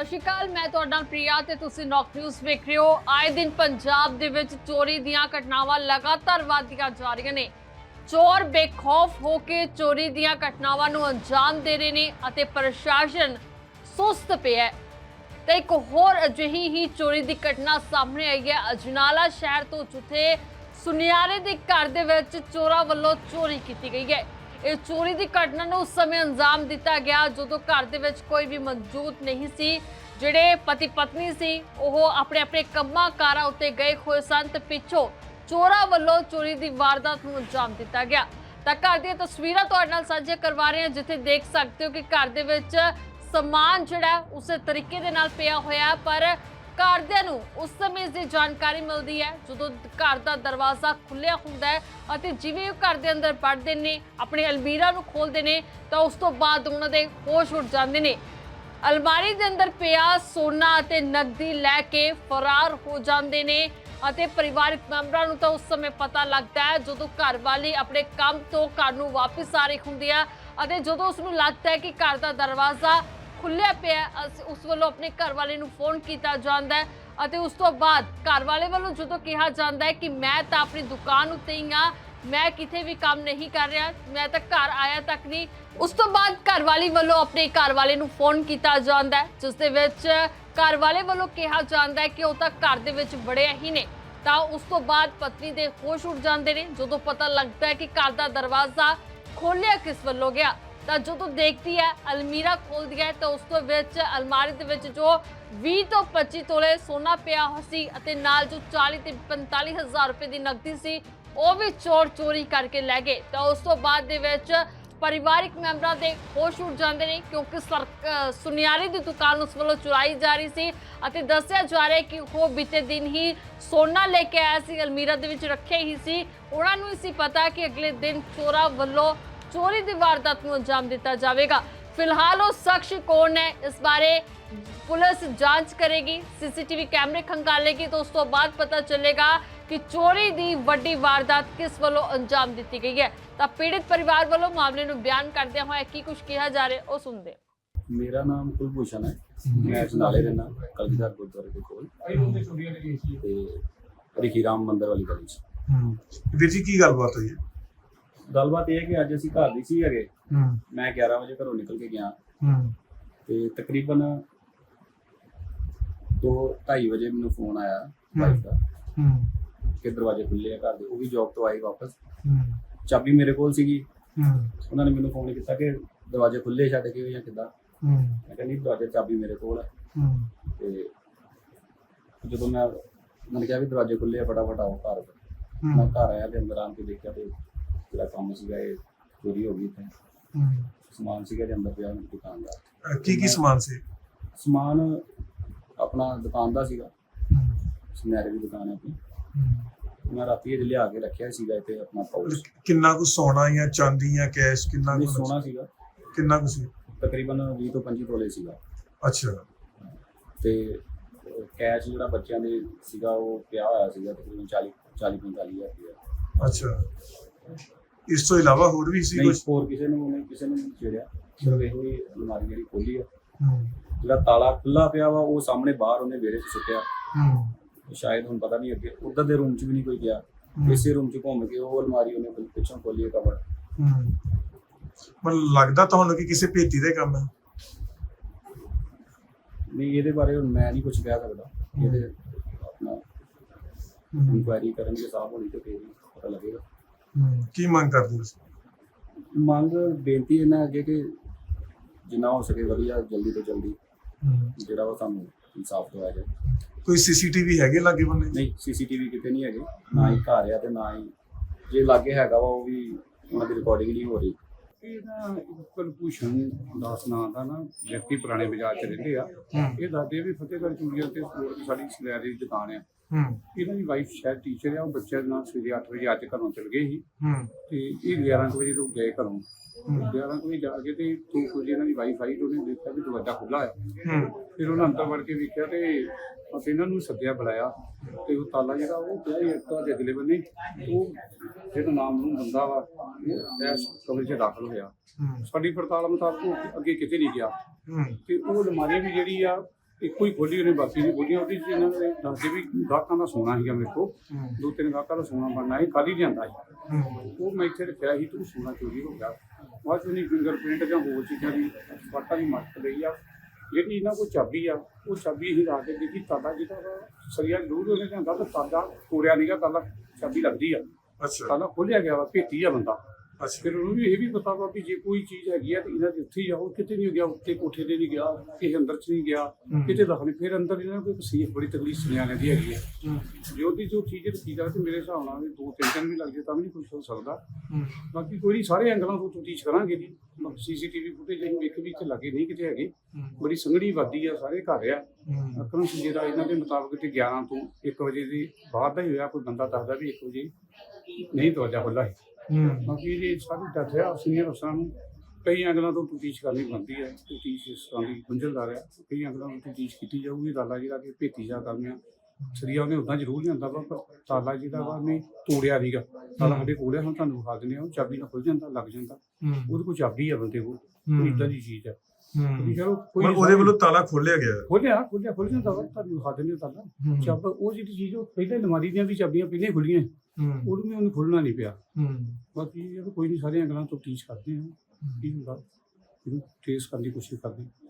ਸਤਿ ਸ਼੍ਰੀ ਅਕਾਲ, ਮੈਂ ਤੁਹਾਡਾ ਨਾਲ ਪ੍ਰਿਆ ਤੇ ਤੁਸੀਂ ਨੌਕ ਨਿਊਜ਼ ਵੇਖ ਰਹੇ ਹੋ। ਆਏ ਦਿਨ ਪੰਜਾਬ ਦੇ ਵਿੱਚ ਚੋਰੀ ਦੀਆਂ ਘਟਨਾਵਾਂ ਲਗਾਤਾਰ ਵਧਦੀਆਂ ਜਾ ਰਹੀਆਂ ਨੇ। ਚੋਰ ਬੇਖੌਫ ਹੋ ਕੇ ਚੋਰੀ ਦੀਆਂ ਘਟਨਾਵਾਂ ਨੂੰ ਅੰਜਾਮ ਦੇ ਰਹੇ ਨੇ ਅਤੇ ਪ੍ਰਸ਼ਾਸਨ ਸੁਸਤ ਪਿਆ ਹੈ। ਤੇ ਇੱਕ ਹੋਰ ਅਜਿਹੀ ਹੀ ਚੋਰੀ ਦੀ ਘਟਨਾ ਸਾਹਮਣੇ ਆਈ ਹੈ। ਅਜਨਾਲਾ ਸ਼ਹਿਰ ਤੋਂ ਜਿੱਥੇ ਸੁਨਿਆਰੇ ਦੇ ਘਰ ਦੇ ਵਿੱਚ ਚੋਰਾਂ ਵੱਲੋਂ ਚੋਰੀ ਕੀਤੀ ਗਈ ਹੈ। ਇਹ ਚੋਰੀ ਦੀ ਘਟਨਾ ਨੂੰ ਉਸ ਸਮੇਂ ਅੰਜਾਮ ਦਿੱਤਾ ਗਿਆ ਜਦੋਂ ਘਰ ਦੇ ਵਿੱਚ ਕੋਈ ਵੀ ਮੌਜੂਦ ਨਹੀਂ ਸੀ। ਜਿਹੜੇ ਪਤੀ ਪਤਨੀ ਸੀ, ਉਹ ਆਪਣੇ ਆਪਣੇ ਕੰਮਾਂ ਕਾਰਾਂ ਉੱਤੇ ਗਏ ਹੋਏ ਸਨ ਤੇ ਪਿੱਛੋਂ ਚੋਰਾਂ ਵੱਲੋਂ ਚੋਰੀ ਦੀ ਵਾਰਦਾਤ ਨੂੰ ਅੰਜਾਮ ਦਿੱਤਾ ਗਿਆ। ਤਾਂ ਘਰ ਦੀਆਂ ਤਸਵੀਰਾਂ ਤੁਹਾਡੇ ਨਾਲ ਸਾਂਝੇ ਕਰਵਾ ਰਹੇ ਹਾਂ, ਜਿੱਥੇ ਦੇਖ ਸਕਦੇ ਹੋ ਕਿ ਘਰ ਦੇ ਵਿੱਚ ਸਮਾਨ ਜਿਹੜਾ, ਉਸੇ ਤਰੀਕੇ ਦੇ ਨਾਲ ਪਿਆ ਹੋਇਆ ਪਰ ਘਰਦਿਆਂ ਨੂੰ ਉਸ ਸਮੇਂ ਇਸ ਦੀ ਜਾਣਕਾਰੀ ਮਿਲਦੀ ਹੈ, ਜਦੋਂ ਘਰ ਦਾ ਦਰਵਾਜ਼ਾ ਖੁੱਲਿਆ ਹੁੰਦਾ ਹੈ ਅਤੇ ਜਿਵੇਂ ਉਹ ਘਰ ਦੇ ਅੰਦਰ ਵੜਦੇ ਨੇ, ਆਪਣੇ ਅਲਮੀਰਾ ਨੂੰ ਖੋਲਦੇ ਨੇ, ਤਾਂ ਉਸ ਤੋਂ ਬਾਅਦ ਉਹਨਾਂ ਦੇ ਹੋਸ਼ ਉੱਡ ਜਾਂਦੇ ਨੇ। ਅਲਮਾਰੀ ਦੇ ਅੰਦਰ ਪਿਆ ਸੋਨਾ ਅਤੇ ਨਕਦੀ ਲੈ ਕੇ ਫਰਾਰ ਹੋ ਜਾਂਦੇ ਨੇ ਅਤੇ ਪਰਿਵਾਰਕ ਮੈਂਬਰਾਂ ਨੂੰ ਤਾਂ ਉਸ ਸਮੇਂ ਪਤਾ ਲੱਗਦਾ ਹੈ, ਜਦੋਂ ਘਰ ਵਾਲੀ ਆਪਣੇ ਕੰਮ ਤੋਂ ਘਰ ਨੂੰ ਵਾਪਸ ਆ ਰਹੀ ਹੁੰਦੀ ਹੈ ਅਤੇ ਜਦੋਂ ਉਸ ਨੂੰ ਲੱਗਦਾ ਹੈ ਕਿ ਘਰ ਦਾ ਦਰਵਾਜ਼ਾ ਖੁੱਲਿਆ ਪਿਆ ਹੈ, ਅਸ- ਉਸ ਵੱਲੋਂ ਆਪਣੇ ਘਰ ਵਾਲੇ ਨੂੰ ਫੋਨ ਕੀਤਾ ਜਾਂਦਾ ਹੈ ਅਤੇ ਉਸ ਤੋਂ ਬਾਅਦ ਘਰ ਵਾਲੇ ਵੱਲੋਂ ਜਦੋਂ ਕਿਹਾ ਜਾਂਦਾ ਹੈ ਕਿ ਮੈਂ ਤਾਂ ਆਪਣੀ ਦੁਕਾਨ ਉੱਤੇ ਹੀ ਹਾਂ ਮੈਂ ਕਿਤੇ ਵੀ ਕੰਮ ਨਹੀਂ ਕਰ ਰਿਹਾ ਮੈਂ ਤਾਂ ਘਰ ਆਇਆ ਤੱਕ ਨਹੀਂ। ਉਸ ਤੋਂ ਬਾਅਦ ਘਰ ਵਾਲੀ ਵੱਲੋਂ ਆਪਣੇ ਘਰ ਵਾਲੇ ਨੂੰ ਫੋਨ ਕੀਤਾ ਜਾਂਦਾ ਹੈ ਜਿਸ ਦੇ ਵਿੱਚ ਘਰ ਵਾਲੇ ਵੱਲੋਂ ਕਿਹਾ ਜਾਂਦਾ ਹੈ ਕਿ ਉਹ ਤਾਂ ਘਰ ਦੇ ਵਿੱਚ ਵੜਿਆ ਹੀ ਨੇ ਤਾਂ ਉਸ ਤੋਂ ਬਾਅਦ ਪਤਨੀ ਦੇ ਹੋਸ਼ ਉੱਡ ਜਾਂਦੇ ਨੇ ਜਦੋਂ ਪਤਾ ਲੱਗਦਾ ਹੈ ਕਿ ਘਰ ਦਾ ਦਰਵਾਜ਼ਾ ਖੋਲਿਆ ਕਿਸ ਵੱਲੋਂ ਗਿਆ। ਤਾਂ ਜਦੋਂ ਦੇਖਦੀ ਹੈ, ਅਲਮੀਰਾ ਖੋਲਦੀ ਹੈ ਤਾਂ ਉਸ ਤੋਂ ਵਿੱਚ ਅਲਮਾਰੀ ਦੇ ਵਿੱਚ ਜੋ 20 ਤੋਂ 25 ਤੋਲੇ ਸੋਨਾ ਪਿਆ ਹੋਇਆ ਸੀ ਅਤੇ ਨਾਲ ਜੋ 40 ਤੇ 45 ਹਜ਼ਾਰ ਰੁਪਏ ਦੀ ਨਕਦੀ ਸੀ, ਉਹ ਵੀ ਚੋਰ ਚੋਰੀ ਕਰਕੇ ਲੈ ਗਏ। ਤਾਂ ਉਸ ਤੋਂ ਬਾਅਦ ਦੇ ਵਿੱਚ ਪਰਿਵਾਰਿਕ ਮੈਂਬਰਾਂ ਦੇ ਹੋਸ਼ ਉੱਡ ਜਾਂਦੇ ਨੇ ਕਿਉਂਕਿ ਸਰ ਅਹ ਸੁਨਿਆਰੇ ਦੀ ਦੁਕਾਨ ਉਸ ਵੱਲੋਂ ਚੁਰਾਈ ਜਾ ਰਹੀ ਸੀ ਅਤੇ ਦੱਸਿਆ ਜਾ ਰਿਹਾ ਕਿ ਉਹ ਬੀਤੇ ਦਿਨ ਹੀ ਸੋਨਾ ਲੈ ਕੇ ਆਇਆ ਸੀ, ਅਲਮੀਰਾ ਦੇ ਵਿੱਚ ਰੱਖਿਆ ਹੀ ਸੀ। ਉਹਨਾਂ ਨੂੰ ਇਸੀ ਪਤਾ ਕਿ ਅਗਲੇ ਦਿਨ ਚੋਰਾਂ ਵੱਲੋਂ ਚੋਰੀ ਦੀ ਵਾਰਦਾਤ ਨੂੰ ਅੰਜਾਮ ਦਿੱਤਾ ਜਾਵੇਗਾ। ਫਿਲਹਾਲ ਉਹ ਸ਼ਖਸ ਕੌਣ ਹੈ ਇਸ ਬਾਰੇ ਪੁਲਿਸ ਜਾਂਚ ਕਰੇਗੀ ਸੀਸੀਟੀਵੀ ਕੈਮਰੇ ਖੰਗਾਲੇਗੀ ਤਾਂ ਉਸ ਤੋਂ ਬਾਅਦ ਪਤਾ ਚੱਲੇਗਾ ਕਿ ਚੋਰੀ ਦੀ ਵੱਡੀ ਵਾਰਦਾਤ ਕਿਸ ਵੱਲੋਂ ਅੰਜਾਮ ਦਿੱਤੀ ਗਈ ਹੈ। ਤਾਂ ਪੀੜਿਤ ਪਰਿਵਾਰ ਵੱਲੋਂ ਮਾਮਲੇ ਨੂੰ ਬਿਆਨ ਕਰਦਿਆਂ ਹੋਇਆ ਕੀ ਕੁਝ ਕਿਹਾ ਜਾ ਰਿਹਾ ਉਹ ਸੁਣਦੇ। ਮੇਰਾ ਨਾਮ ਕੁਲਭੂਸ਼ਣ ਹੈ। ਮੈਂ ਅਜਨਾਲੇ ਰਹਿਣਾ ਕਲਗੀਧਰ ਗੁਰਦੁਆਰੇ ਦੇ ਕੋਲ। ਤੇ ਰਿਖੀ ਰਾਮ ਮੰਦਰ ਵਾਲੀ ਗਲੀ 'ਚ। ਹੂੰ। ਵੀਰ ਜੀ ਕੀ ਗੱਲਬਾਤ ਹੋਈ ਹੈ? ਗੱਲਬਾਤ ਇਹ ਹੈ ਕਿ ਅੱਜ ਅਸੀਂ ਘਰ ਦੀ ਸੀ ਹੈਗੇ। ਹੂੰ। ਮੈਂ 11 ਵਜੇ ਘਰੋਂ ਨਿਕਲ ਕੇ ਗਿਆ। ਹੂੰ। ਤੇ ਤਕਰੀਬਨ 2:30 ਵਜੇ ਮੈਨੂੰ ਫੋਨ ਆਇਆ ਵਾਈਫ ਦਾ ਹੂੰ। ਕਿ ਦਰਵਾਜ਼ੇ ਖੁੱਲੇ ਆ ਘਰ ਦੇ ਉਹ ਵੀ ਜੌਬ ਤੋਂ ਆਈ ਵਾਪਸ। ਹੂੰ। ਚਾਬੀ ਮੇਰੇ ਕੋਲ ਸੀਗੀ। ਹੂੰ। ਉਹਨਾਂ ਨੇ ਮੈਨੂੰ ਫੋਨ ਕੀਤਾ ਕਿ ਦਰਵਾਜ਼ੇ ਖੁੱਲੇ ਛੱਡ ਕੇ ਜਾਂ ਕਿੱਦਾਂ। ਹੂੰ। ਮੈਂ ਕਹਿੰਦੀ ਦਰਵਾਜ਼ੇ ਚਾਬੀ ਮੇਰੇ ਕੋਲ ਹੈ ਹੂੰ। ਤੇ ਜਦੋਂ ਮੈਂ ਮੈਨੂੰ ਕਿਹਾ ਵੀ ਦਰਵਾਜ਼ੇ ਖੁੱਲੇ ਆ ਫਟਾਫਟ ਆਓ ਘਰ। ਮੈਂ ਘਰ ਆਇਆ ਤੇ ਅੰਦਰ ਆਣ ਕੇ ਦੇਖਿਆ ਤੇ ਜਿਹੜਾ ਕੰਮ ਸੀਗਾ ਇਹ ਚੋਰੀ ਹੋ ਗਈ ਤੇ ਸਮਾਨ ਸੀਗਾ ਦੇ ਅੰਦਰ ਪਿਆ ਮੇਰੀ ਦੁਕਾਨ ਦਾ ਅਹ ਕੀ ਕੀ ਸਮਾਨ ਸੀ? ਸਮਾਨ ਆਪਣਾ ਦੁਕਾਨ ਦਾ ਸੀਗਾ। ਹੂੰ। ਸੁਨਿਆਰੇ ਦੀ ਦੁਕਾਨ ਹੈ ਆਪਣੀ। ਮੈਂ ਰਾਤੀ ਇਹ ਲਿਆ ਕੇ ਰੱਖਿਆ ਸੀਗਾ ਇੱਥੇ ਆਪਣਾ ਪਾਊਚ ਕਿੰਨਾ ਕੁ ਸੋਨਾ ਜਾਂ ਚਾਂਦੀ ਜਾਂ ਕੈਸ਼ ਕਿੰਨਾ ਕੁ ਸੋਨਾ ਸੀਗਾ। ਕਿੰਨਾ ਕੁ ਸੀ? ਤਕਰੀਬਨ 20 ਤੋਂ 25 ਤੋਲੇ ਸੀਗਾ। ਅੱਛਾ। ਤੇ ਕੈਸ਼ ਜਿਹੜਾ ਬੱਚਿਆਂ ਦੇ ਸੀਗਾ ਉਹ ਪਿਆ ਹੋਇਆ ਸੀਗਾ ਤਕਰੀਬਨ 40 40 45 ਹਜ਼ਾਰ ਰੁਪਇਆ। ਅੱਛਾ। ਇਸ ਤੋਂ ਇਲਾਵਾ ਹੋਰ ਵੀ ਸੀ ਨਹੀਂ ਕੁਝ ਹੋਰ ਕਿਸੇ ਨੂੰ ਉਹਨੇ ਕਿਸੇ ਨੂੰ ਨਹੀਂ ਛੇੜਿਆ। ਸਿਰਫ ਇਹੋ ਹੀ ਅਲਮਾਰੀ ਜਿਹੜੀ ਖੋਲੀ ਆ। ਜਿਹੜਾ ਤਾਲਾ ਖੁੱਲਾ ਪਿਆ ਵਾ ਉਹ ਸਾਹਮਣੇ ਬਾਹਰ ਉਹਨੇ ਵਿਹੜੇ 'ਚ ਸੁੱਟਿਆ। ਸ਼ਾਇਦ ਹੁਣ ਪਤਾ ਨਹੀਂ ਅੱਗੇ ਉਧਰ ਦੇ ਰੂਮ 'ਚ ਵੀ ਨਹੀਂ ਕੋਈ ਗਿਆ। ਇਸੇ ਰੂਮ 'ਚ ਘੁੰਮ ਕੇ ਉਹ ਅਲਮਾਰੀ ਉਹਨੇ ਪਿੱਛੋਂ ਖੋਲੀ ਹੈ ਕਬਰ। ਹੂੰ। ਮਨ ਲੱਗਦਾ ਤੁਹਾਨੂੰ ਕਿ ਕਿਸੇ ਭੇਤੀ ਦੇ ਕੰਮ ਹੈ ਨਹੀਂ ਇਹਦੇ ਬਾਰੇ ਹੁਣ ਮੈਂ ਨਹੀਂ ਕੁਝ ਕਹਿ ਸਕਦਾ। ਇਹਦੇ ਆਪਣਾ ਇਨਕੁਆਇਰੀ ਕਰਨਗੇ ਸਾਹਿਬ ਹੋਣੀ ਤੇ ਫੇਰ ਪਤਾ ਲੱਗੇਗਾ। ਕੀ ਮੰਗ ਕਰਦੇ ਹੋ ਤੁਸੀਂ? ਮੰਗ ਬੇਨਤੀ ਇਹਨਾਂ ਅੱਗੇ ਕਿ ਜਿੰਨਾ ਹੋ ਸਕੇ ਵਧੀਆ ਜਲਦੀ ਤੋਂ ਜਲਦੀ। ਜਿਹੜਾ ਉਹ ਸਾਨੂੰ ਇਨਸਾਫ ਦਵਾਇਆ ਜਾਏ। ਕੋਈ ਸੀਸੀਟੀਵੀ ਹੈਗੇ ਲਾਗੇ ਬੰਨੇ? ਨਹੀਂ ਸੀਸੀਟੀਵੀ ਕਿਤੇ ਨਹੀਂ ਹੈਗੇ। ਨਾ ਹੀ ਘਰ ਆ ਤੇ ਨਾ ਹੀ ਜੇ ਲਾਗੇ ਹੈਗਾ ਵਾ ਉਹ ਵੀ ਉਹਨਾਂ ਦੀ ਰਿਕਾਰਡਿੰਗ ਨਹੀਂ ਹੋ ਰਹੀ। ਇਹ ਨਾ ਕੁਲਭੂਸ਼ਣ ਦਾਸ ਨਾਂ ਦਾ ਨਾ ਵਿਅਕਤੀ ਪੁਰਾਣੇ ਬਾਜ਼ਾਰ ਚ ਰਹਿੰਦੇ ਆ। ਇਹ ਦੱਸਦੇ ਆ ਵੀ ਫਤਿਹਗੜ੍ਹ ਚੂੜੀਆਂ ਤੇ ਸਟੋਰ ਤੇ ਸਾਡੀ ਸਿਲੈਰੀ ਦੀ ਦੁਕਾਨ ਆ। ਹੂੰ। ਇਹਨਾਂ ਦੀ ਵਾਈਫ ਸ਼ਾਇਦ ਟੀਚਰ ਆ ਉਹ ਬੱਚਿਆਂ ਦੇ ਨਾਲ ਸਵੇਰੇ 8 ਵਜੇ ਅੱਜ ਘਰੋਂ ਚਲ ਗਏ ਸੀ। ਹੂੰ। ਤੇ ਇਹ 11 ਕੁ ਵਜੇ ਗਏ ਘਰੋਂ। ਹੂੰ। 11 ਕੁ ਵਜੇ ਜਾ ਕੇ ਤੇ ਦੋ ਕੁ ਵਜੇ ਇਹਨਾਂ ਦੀ ਵਾਈਫ ਆਈ ਤੇ ਉਹਨੇ ਦੇਖਿਆ ਵੀ ਦਰਵਾਜ਼ਾ ਖੁੱਲਾ ਆ। ਹੂੰ। ਫਿਰ ਉਹਨਾਂ ਅੰਦਰ ਵੜ ਕੇ ਵੇਖਿਆ ਤੇ ਅਸੀਂ ਇਹਨਾਂ ਨੂੰ ਸੱਦਿਆ ਬੁਲਾਇਆ ਤੇ ਉਹ ਤਾਲਾ ਜਿਹੜਾ ਉਹ ਪਿਆ ਹੀ ਤੁਹਾਡੇ ਅਗਲੇ ਬੰਨੇ। ਉਹ ਜਿਹੜਾ ਨਾਮ ਨੂੰ ਬੰਦਾ ਵਾ ਉਹ ਇਸ ਕਮਰੇ 'ਚ ਦਾਖਲ ਹੋਇਆ। ਸਾਡੀ ਪੜਤਾਲ ਮੁਤਾਬਕ ਉਹ ਅੱਗੇ ਕਿਤੇ ਨਹੀਂ ਗਿਆ। ਤੇ ਉਹ ਅਲਮਾਰੀ ਵੀ ਜਿਹੜੀ ਆ ਇੱਕੋ ਹੀ ਖੋਲੀ ਉਹਨੇ ਬਾਕੀ ਨਹੀਂ ਖੋਲੀਆਂ ਉਹਦੀ 'ਚ ਇਹਨਾਂ ਨੇ ਦੱਸਦੇ ਵੀ ਗਾਹਕਾਂ ਦਾ ਸੋਨਾ ਸੀਗਾ ਮੇਰੇ ਕੋਲ। ਦੋ ਤਿੰਨ ਗਾਹਕਾਂ ਦਾ ਸੋਨਾ ਬਣਨਾ ਸੀ ਹੀ ਲਿਆਂਦਾ ਸੀ। ਉਹ ਮੈਂ ਇੱਥੇ ਰੱਖਿਆ ਸੀ ਤੇ ਸੋਨਾ ਚੋਰੀ ਹੋ ਗਿਆ। ਬਾਅਦ 'ਚ ਉਹਨੇ ਫਿੰਗਰਪ੍ਰਿੰਟ ਜਾਂ ਹੋਰ ਚੀਜ਼ਾਂ ਦੀ ਫਾਟਾ ਦੀ ਮੱਟ ਲਈ ਆ। ਜਿਹੜੀ ਇਹਨਾਂ ਕੋਲ ਚਾਬੀ ਆ ਉਹ ਚਾਬੀ ਅਸੀਂ ਲਾ ਕੇ ਦੇਖੀ ਤਾਲਾ ਜਿਹਦਾ ਸਰੀਆ ਜ਼ਰੂਰ ਉਹਨੇ ਲਿਆਂਦਾ ਤਾਂ ਤਾਲਾ ਤੋੜਿਆ ਨਹੀਂਗਾ ਤਾਲਾ ਚਾਬੀ ਲੱਗਦੀ ਆ। ਅੱਛਾ। ਤਾਲਾ ਖੋਲਿਆ ਗਿਆ ਵਾ ਭੇਤੀ ਆ ਬੰਦਾ। ਅੱਛਾ ਫਿਰ ਉਹਨੂੰ ਵੀ ਇਹ ਵੀ ਪਤਾ ਵਾ ਵੀ ਜੇ ਕੋਈ ਚੀਜ਼ ਹੈਗੀ ਆ ਤੇ ਇਹਨਾਂ ਦੇ ਉੱਥੇ ਹੀ ਜਾਓ ਕਿਤੇ ਨਹੀਂ ਗਿਆ ਉੱਤੇ ਕੋਠੇ ਤੇ ਨਹੀਂ ਗਿਆ ਕਿਸੇ ਅੰਦਰ ਚ ਨਹੀਂ ਗਿਆ ਕਿਤੇ ਦਖਲ ਨਹੀਂ ਫਿਰ ਅੰਦਰ ਇਹਨਾਂ ਕੋਈ ਤਕਲੀਫ ਬੜੀ ਤਕਲੀਫ ਸੁਣਿਆਣੇ ਦੀ ਹੈਗੀ ਹੈ। ਜੇ ਉਹਦੀ ਜੋ ਚੀਜ਼ ਰੱਖੀ ਜਾਵੇ ਤੇ ਮੇਰੇ ਹਿਸਾਬ ਨਾਲ ਦੋ ਤਿੰਨ ਦਿਨ ਵੀ ਲੱਗ ਜੇ ਤਾਂ ਵੀ ਨਹੀਂ ਕੁਝ ਹੋ ਸਕਦਾ। ਬਾਕੀ ਕੋਈ ਨਹੀਂ ਸਾਰੇ ਐਂਗਲਾਂ ਤੋਂ ਤਫਤੀਸ਼ ਕਰਾਂਗੇ ਜੀ। ਸੀਸੀਟੀਵੀ ਫੁਟੇਜ ਅਸੀਂ ਵੇਖ ਵੀ ਇੱਥੇ ਲੱਗੇ ਨਹੀਂ ਕਿਤੇ ਹੈਗੇ। ਬੜੀ ਸੰਘਣੀ ਵਾਦੀ ਆ ਸਾਰੇ ਘਰ ਆ। ਅਕਰਮ ਸਿੰਘ ਦਾ ਇਹਨਾਂ ਦੇ ਮੁਤਾਬਕ ਤੇ 11 ਤੋਂ 1 ਵਜੇ ਦੀ ਬਾਅਦ ਦਾ ਹੀ ਹੋਇਆ ਕੋਈ ਬੰਦਾ ਦੱਸਦਾ ਵੀ 1 ਵਜੇ ਨਹੀਂ ਦਰਵਾਜ਼ਾ ਖੁੱਲ੍ਹਾ ਹੈ ਬਾਕੀ ਇਹ ਸਾਰੀ ਦੱਸਿਆ ਸੀਨੀਅਰ ਅਫਸਰਾਂ ਨੂੰ ਕਈ ਅੰਗਲਾਂ ਤੋਂ ਤਫਤੀਸ਼ ਕਰਨੀ ਬਣਦੀ ਹੈ ਤਫਤੀਸ਼ ਇਸ ਤਰ੍ਹਾਂ ਦੀ ਗੁੰਝਲਦਾਰ ਹੈ ਕਈ ਅੰਗਲਾਂ ਤੋਂ ਤਫਤੀਸ਼ ਕੀਤੀ ਜਾਊਗੀ ਤਾਲਾ ਜਿਹੜਾ ਕਿ ਭੇਤੀ ਜਾ ਕਰਨਿਆ। ਸਰੀਆ ਉਹਨੇ ਉਦਾਂ ਜ਼ਰੂਰ ਲਿਆਂਦਾ ਵਾ ਪਰ ਤਾਲਾ ਜਿਹੜਾ ਵਾ ਉਹਨੇ ਤੋੜਿਆ ਨਹੀਂਗਾ ਤਾਲਾ ਸਾਡੇ ਕੋਲ ਹੈ ਹੁਣ ਤੁਹਾਨੂੰ ਵਿਖਾ ਦਿੰਦੇ ਆ ਉਹ ਚਾਬੀ ਨਾਲ ਖੁੱਲ ਜਾਂਦਾ ਲੱਗ ਜਾਂਦਾ। ਉਹਦੇ ਕੋਲ ਚਾਬੀ ਆ ਬੰਦੇ ਕੋਲ ਕੋਈ ਇਦਾਂ ਦੀ ਚੀਜ਼ ਹੈ ਵੀ ਚਲੋ ਕੋਈ ਪਰ ਉਹਦੇ ਵੱਲੋਂ ਤਾਲਾ ਖੋਲਿਆ ਗਿਆ। ਖੋਲਿਆ ਖੋਲਿਆ ਖੁੱਲ ਜਾਂਦਾ ਵਾ ਤੁਹਾਨੂੰ ਵਿਖਾ ਦਿੰਦੇ ਆ ਤਾਲਾ। ਚਾਬ ਉਹ ਜਿਹੜੀ ਚੀਜ਼ ਉਹ ਪਹਿਲਾਂ ਅਲਮਾਰੀ ਦੀਆਂ ਵੀ ਚਾਬੀਆਂ ਪਹਿਲਾਂ ਹੀ ਖੁੱਲੀਆਂ ਉਹਨੂੰ ਵੀ ਉਹਨੂੰ ਖੋਲਣਾ ਨਹੀਂ ਪਿਆ। ਬਾਕੀ ਇਹ ਕੋਈ ਨਹੀਂ ਸਾਰੀਆਂ ਗੱਲਾਂ ਤੋਂ ਟੀਚ ਕਰਦੇ ਹਾਂ। ਕੀ ਹੁੰਦਾ ਇਹਨੂੰ ਟ੍ਰੇਸ ਕਰਨ ਦੀ ਕੋਸ਼ਿਸ਼ ਕਰਦੇ ਹਾਂ।